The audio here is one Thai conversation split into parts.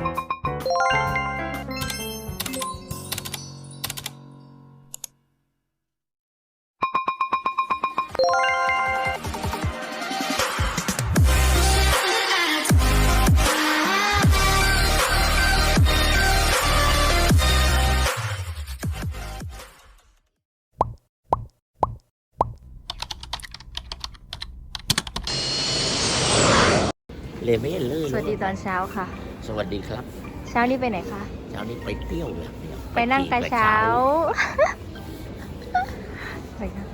เลยไม่เห็นเลย สวัสดีตอนเช้าค่ะ สวัสดีครับ เช้านี้ไปไหนคะ เช้านี้ไปเที่ยวอย่างเดียวไปนั่งกระเช้าไปค่ะ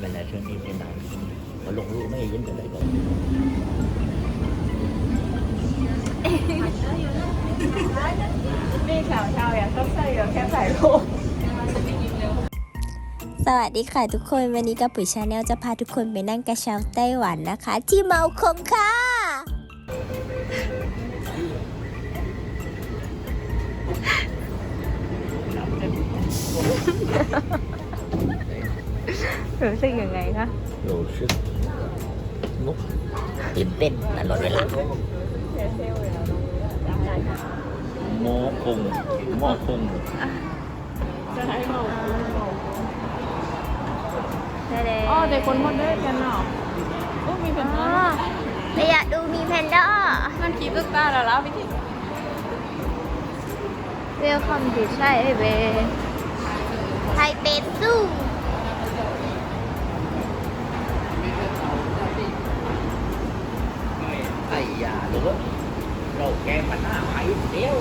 เวลาช่วงนี้เป็นหนาวมาลงรูปไม่เย็นกันเลยก่อนนี่ข่าวเช้าอย่างต้องใส่แค่ใส่รูป สวัสดีค่ะทุกคนวันนี้กับปุ๋ยชาแนลจะพาทุกคนไปนั่งกระเช้าไต้หวันนะคะ ที่เมาคงค่ะ รู้สึกยังไงคะรู้สึกนุกตื่นเต้นตลอดเวลาโมคงโมคงได้เลยอ๋อเด็กคนหมดเลยกันเนาะโอ้มีเป็นอ๋อน้องเราอยากดูมีแพนด้านั่นคิดตึกตาแล้วแล้วพี่ที่เวลคัมทูไทเวไทเปซูไอ้ยาหรือว่าเราแกปัญหาไปเดียว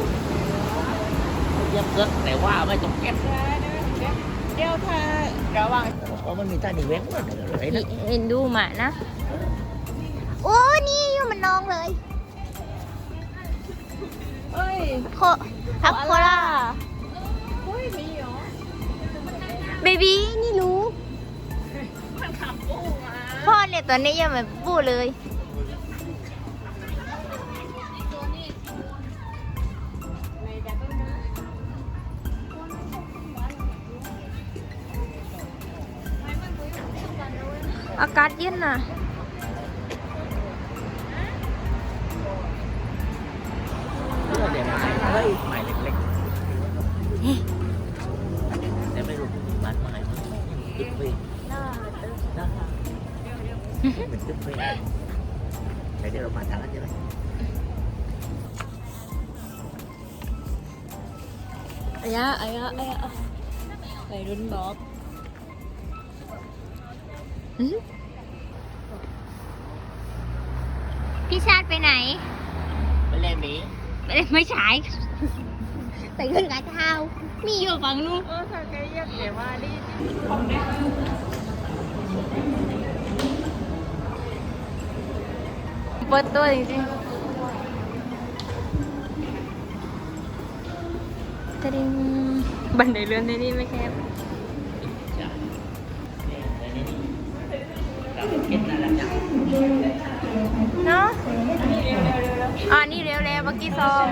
เย็บเกิดแต่ว่าไม่ต้องแก้เดี๋ยวถ้าระหว่าง เพราะมันมีใต้ดินแว้งว่าอะไรนะเอ็นดูหมานะ โอ้นี่อยู่มันน้องเลยเอ้ยโคครับโคล่าเฮ้ยมีเหรอเบบี้นี่รู้มันขับปูมาพ่อเนี่ยตอนนี้ยังไม่พูดเลย อากาศเย็นน่ะเพื่อเดี๋ยวมาเฮ้ยหมายเล็กๆแต่ไม่รู้บ้านหมายมันตึ๊บเองนะเป็นตึ๊บเองแต่เดี๋ยวเรามาทางนั้นใช่ไหมอายะอายะอายะไปรุ่นบ๊อบ พี่ชาติไปไหนไม่เล่นหมีไม่ได้ไม่ใช่ใส่เครื่องกระเท้ามีอยู่ฝั่งนู้นเออถ้าแกเรียกเดี๋ยวว่าดิเปิดตัวจริงๆตะดิงบันไดเลื่อนที่นี่ไม่แคบ เนาะอ่านี่เร็วๆเมื่อกี้ซ้อม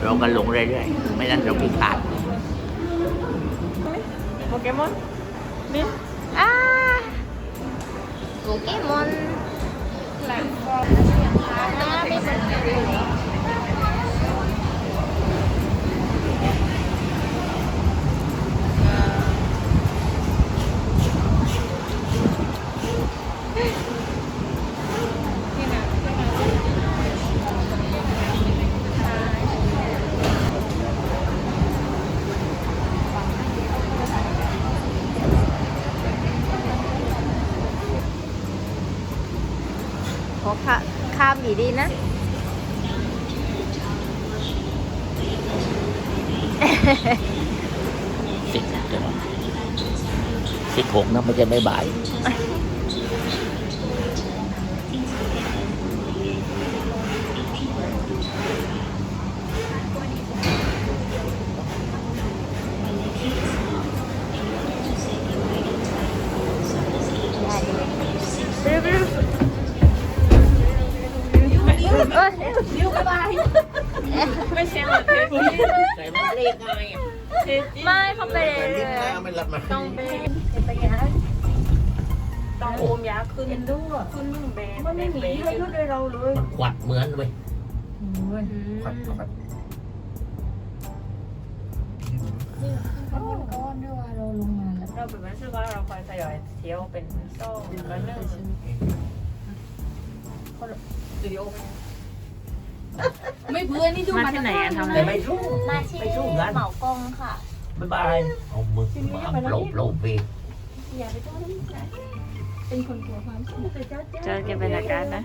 เรากันหลงเรื่อยๆไม่งั้นเราพิการโปเกมอนนี่อ่าโปเกมอนแหลมฟอร์ ขอข้าข้ามดีๆนะ สิบสิบหกนะไม่ใช่ไม่บ่าย ไม่ใช่เลยใส่มันเรียกไงไม่เขาไปเลยลิ้นหน้าไม่รับมาต้องไปไปยาต้องโอมยาขึ้นด้วยขึ้นแบนมันไม่มีให้ยุดเลยเราเลยขวัดเหมือนเว้ยควัดควัดเราลงมาแล้วเราเป็นมันชื่อว่าเราคอยทยอยเที่ยวเป็นโซ่แล้วเนื่องวิดีโอ ไม่เพื่อนนี่ดูมามาที่ไหนอะทำอะไรแต่ไม่รู้มาที่ไปสู้กันเหมากงค่ะ บ๊ายบายเอามือมาโปรโปรเวเป็นคนกลัวความสูงเจอกันบรรยากาศนะ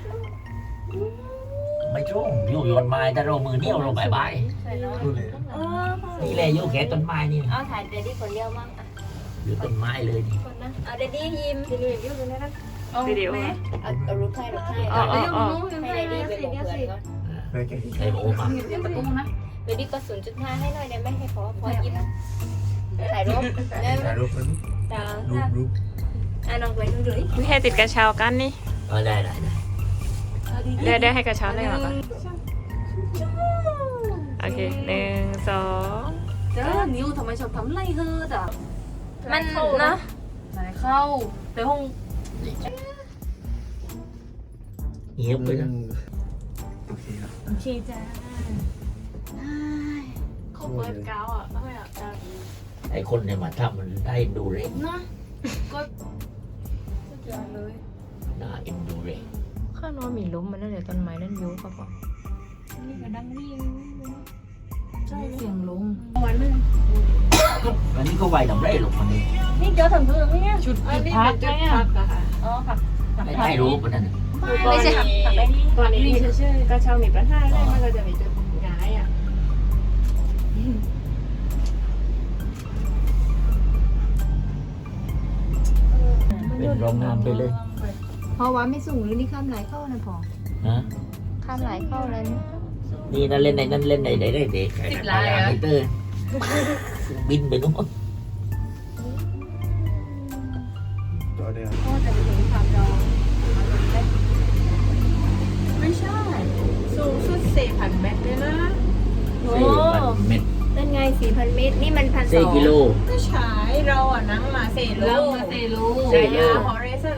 ไม่รู้อยู่โยนไม้ถ้าเรามือเนี้ยวเราบายบายดูเลยนี่แหละอยู่แค่ต้นไม้นี่เอาถ่ายเดดดี้คนเดียวมั่งอะอยู่ต้นไม้เลยนี่คนนะเอาเดดดี้ยิ้มวิดีโอเอาเอารูปให้รูปให้อ๋ออ๋ออ๋อให้เดดดี้ไปบอกเพื่อนก่อนเคยแก่ ไอ้โอมาเดี๋ยวประตูนะเดดดี้ก็ศูนย์จุดห้าให้หน่อยได้ไหมให้พอพอยิ้มถ่ายรูปหนึ่งถ่ายรูปสองรูปสามรูปอะน้องไปดูดิมีให้ติดกระเช้ากันนี่เออได้ได้ได้เดี๋ยวเดี๋ยวให้กระเช้าเลยมาก่อนโอเคหนึ่งสองเจ้านิ้วทำไมชอบทำไรเฮิร์ดอะมันเนาะไหนเข้าแต่ห้องเงียบไปนะโอเคครับ ชีจ้าเขาเปิดกาวอะไม่อะไอ้คนเนี่ยมาทำมันได้ดูเร็วนะก็สุดยอดเลยน่าเอ็นดูเร็วข้างโน้นมีล้มมันนั่นเดี๋ยวต้นไม้นั่นยุบเขาบอกนี่ก็ดังนี่ใช่เสียงลงอันนี้ก็ไวทำได้หรอกมันนี่นี่เจอถึงตัวนี่จุดจุดพักไหมอะอ๋อค่ะไม่ได้รู้ปะนั่น ไม่ใช่ผักไปนี่ตอนนี้นี่เฉยกระเช้ามีปัญหาได้มันก็จะมีจุดย้ายอะเป็นโรงงานไปเลยๆเพราะว่าไม่สูงหรือนี่ข้ามไหลเข้านะพอฮะข้ามหลายเข้าเลยนี่นั่นเล่นไหนนั่นเล่นไหนไหนได้เด็กสิบล้านเตอร์บินไปนู้น พันเมตรเลยนะสี่พันเมตรนั่นไงสี่พันเมตร นี่มันพันสสี่องกิโล ก็ใช้เราอะนั่งมาเซโลเรามาเตลูใช่ใช่ยาฮอริซอน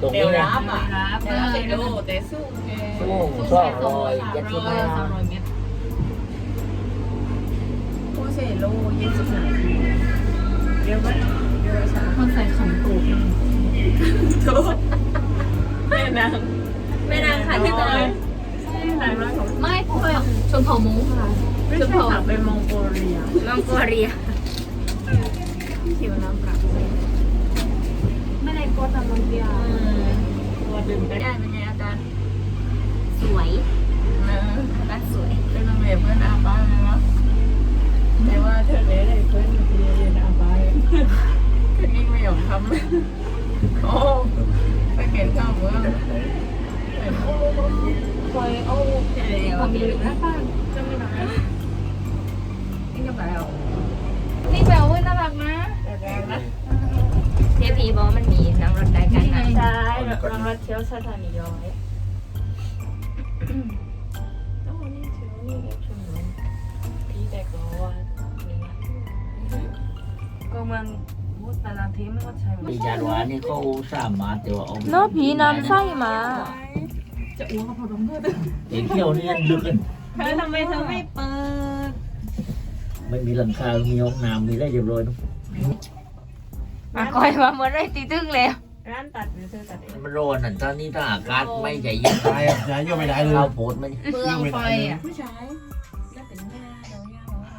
ตรงเดี๋ยนี้วนะ รับอะเดี๋ยวเซโลแต่สู้แกชั่วโมงสองร้อยเจ็ดสิบร้อยห้าสามร้อยเมตรโคเซโลยี่สิบนาทีเดี๋ยวมันเดี๋ยวช้ามันใส่ขันโกกทุกแม่นางแม่นางค่ะที่ตอนนั้ มงค่ะไม่ใช่ค่ะเป็นมองโกเลียมองโกเลียผิวน้ำกลับไม่ได้กดทำมันเดียวตัวดึงได้ได้เป็นไงอาจารย์สวยนะอาจารย์สวยเป็นโรงเรียนเพื่อนอาบ้าเลยเนาะแต่ว่าเธอเลี้ยงเพื่อนเรียนอาบ้าคืนนี้ไม่ยอมทำโอ้ไปเก็บข้าวเมืองคอย เอาเดี๋ยวความมีมีหหรืรืออนะนะป้าจะไม่ทำนี่ก็แบบนี่แปลว่าน่ารักนะแรงนะเทพีบอกว่ามันมีนั่งรถได้กันนะใช่รางวัลเที่ยวสถานีย้อยโอ้นี่เที่ยวนี่แกชมพี่แต่ก็ว่านี่นะก็มันพูดตารางเทไม่ก็ใช่ปีจารวานี่เขาสามารถแต่ว่าเอาเนาะผีน้ำไส้มา จะอ้วกก็พอต้องเพื่อนเด็กเที่ยวนี่ลึกกันเธอทำไมเธอไม่เปิด ไม่มีหลังคา มีห้องน้ำมีได้เรียบร้อยเนอะมาคอยมาเหมือนไรตีตึ้งแล้วร้านตัดหรือเธอตัดเองมันร้อนอะตอนนี้ถ้าอากาศไม่ใจเย็นตายอะย้ายโยกไม่ได้เลยข้าวโพดไหมเปลืองไฟอะผู้ชายน่าเป็นแม่เดี๋ยวยาอกว่า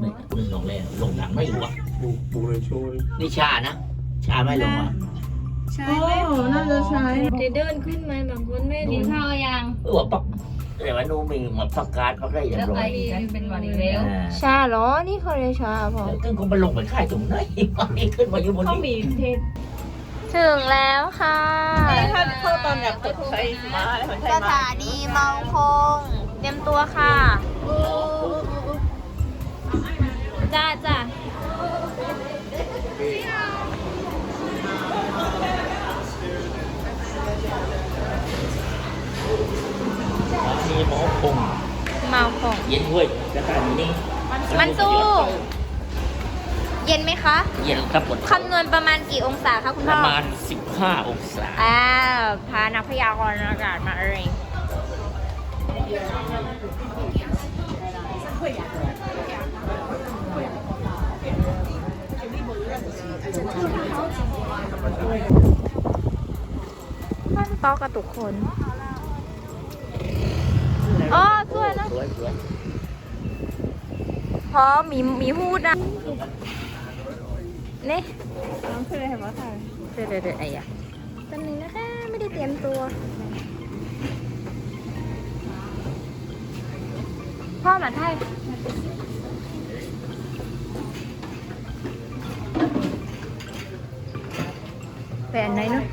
ไม่ลงแล้วลงหลังไม่รู้อะ ปูปูเลยโชว์เลยนี่ชานะ ชาไม่ลงอะ ใช่ไหมน่าจะใช้ เดินขึ้นมาบางคนไม่กิดีนข้าวยังเออปักแต่ว่านูมีหมดประกาศประกาศเรียแล้บวร้อไอ้ยเป็นวันอีกแล้วอ่าชาเหรอ นี่เขาเรียกชาพอแล้วก็คงไปลงไปค่ายตรงไหนไม่ขึ้นมาอยู่บนเขานี้มีเทศถึงแล้วค่ะ ถ้าเข้าตอนแบบกดใช้มาเหมือนใช้สมาถานีเมาคง เตรียมตัวค่ะ จ้าจ้า มีหมอคง ม เมาของ เย็นห้วยจะตายอยู่นี่มันสู้ เย็นไหมคะ เย็นครับผมคำนวณประมาณกี่องศาคะคุณปพ่ระอมาณ 15 องศาอ่าพานักพยากรณ์อากาศมาเองบ้านต๊อกกับทุกคนอ๋อสวยนะสวยสวยพ ร้อมมีมีหูดนะนี่น้องเคยเห็นว่าถ่ายเดี๋ยวเดี๋ยวเดี๋ยวไอ้ยะแป๊บนึงนะคะไม่ได้เตรียมตัวพ่อมาไทยแปลนไหนเนาะ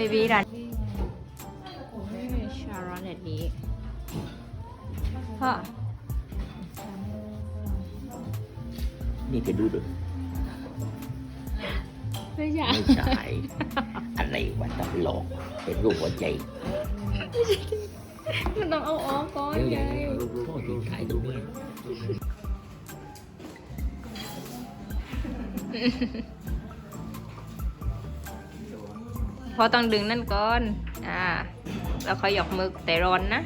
บบี้รันชาร์ลอตนี้พ่อนี่ก็ดูดูไม่ใช่ไม่ใช่ อะไรวะตลกเป็นรูปหัวใจ มันต้องเอาออกก่อนเดี๋ยวไงอย่างรูปพ่อถึงถ่ายตรงนี้ พอต้องดึงนั่นก่อน อ่า แล้วค่อยหยอกมือแต่ร้อนนะ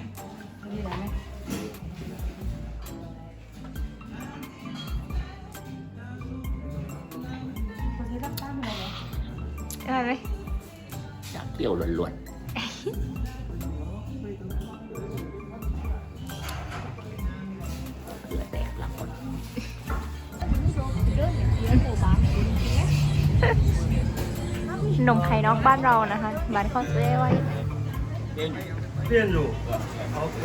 นมไข่นอกบ้านเรานะคะบ้านข้าวเซ่ไว้炼乳，OK。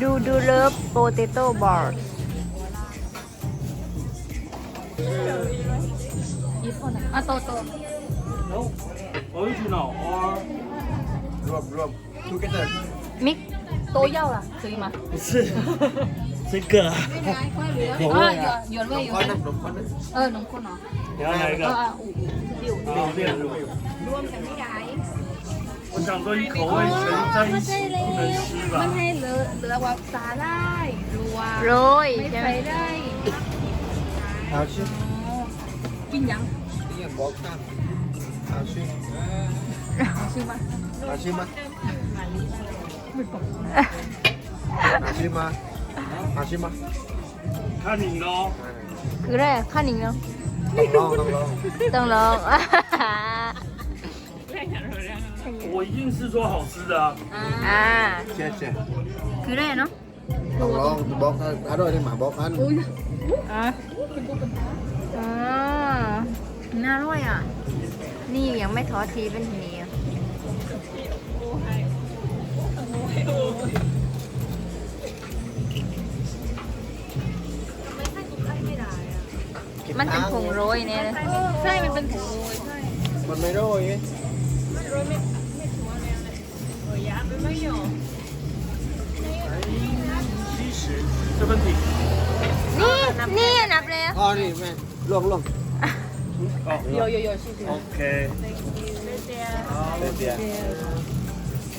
ดูดูเลิฟโปเตโต้บอร์อะโตโต No, original or รวมรวม together มิก โตเย่าล่ะซื้อมา 不是这个口 อ่ะ 味 หยอ 啊 ดหยอดไว้หยอดไว้เออนมข้นเนาะ 你要哪一 เอ 个 ออ่ะอู้อู้ 好炼乳我想说你口味全在一起不能吃 มัน 吧 ให้เหลือเหลือว่าสาหร่ายรัว โรย ไม่ ใช่ไหม ใส่ได้ 好吃 กินยัง 好吃 ซื้อมา 好吃吗好吃吗好吃吗看你咯 คืออะไรข้าวหนิงเนาะ ต้องลองต้องลอง ต้องลอง 我一定是说好吃的啊 อ่า 谢谢 คืออะไรเนาะ ต้องลองบอกอร่อยที่หมาบอกกัน อุ้ย อ่าอ๋อน่าอร่อยอ่ะ นี่ยังไม่ท้อทีเป็นทีนี้มันเป็นผงโรยเนี่ยนะใช่มันเป็นผงโรยใช่มันไม่โรยไงมันโรยไม่ไม่ถั่วร์เลยเลยโอ้ยาเป็นไม่หยอกนี่นี่นับแล้วอ๋อนี่แม่ลวลว 哦有有有谢谢 OK 好谢谢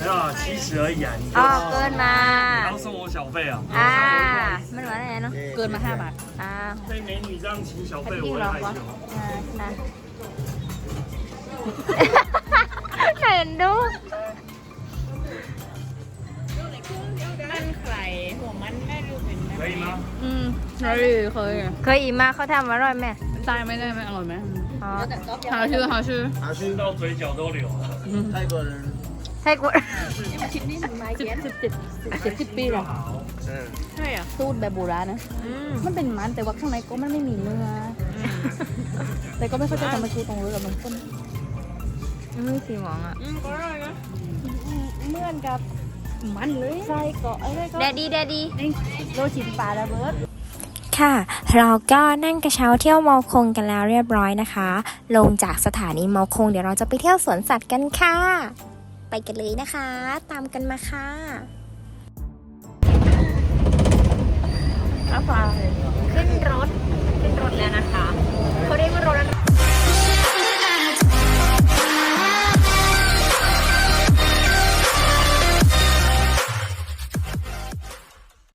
没有啊七十而已啊你 อ๋อเกินมา 刚送我小费啊 อ่า มันหวานอะไรเนาะ เกินมาห้าบาท อ่า 被美女这样请小 อัน 费 ที่ 我会 รอ 害 ก่อน 羞 อ่านะเห็นดู มั เไข่หัวมันได้ดูเป็น 可以吗 อืมเคยเคย เคยอีมาเขาทำอร่อยไหม ตายไม่ได้ไหมอร่อยไหม อ๋อ 好吃好吃吃到嘴角都流了嗯泰国人 ใช่กู สิบสิบเจ็ดเจ็ดสิบปีหรอ ใช่อ่ะ สูตรแบบโบราณนะ อืม มันเป็นมันแต่ว่าข้างในก็มันไม่มีเนื้ออแต่ก็ไม่เข้าใจทำไมครูตรงเลยกับมันต้น ไม่สีหมองอ่ะ อืมก็อร่อยนะ เหมือนกับ มันเลยไส้เกาอะไก็แดดดี้แดดดี้โลชินปลาระเบิดค่ะ เราก็นั่งกระเช้าเที่ยวมอคงกันแล้วเรียบร้อยนะคะ ลงจากสถานีมอคง เดี๋ยวเราจะไปเที่ยวสวนสัตว์กันค่ะ ไปกันเลยนะคะ ตามกันมาค่ะขึ้นรถ ขึ้นรถแล้วนะคะเขาเรียกว่ารถ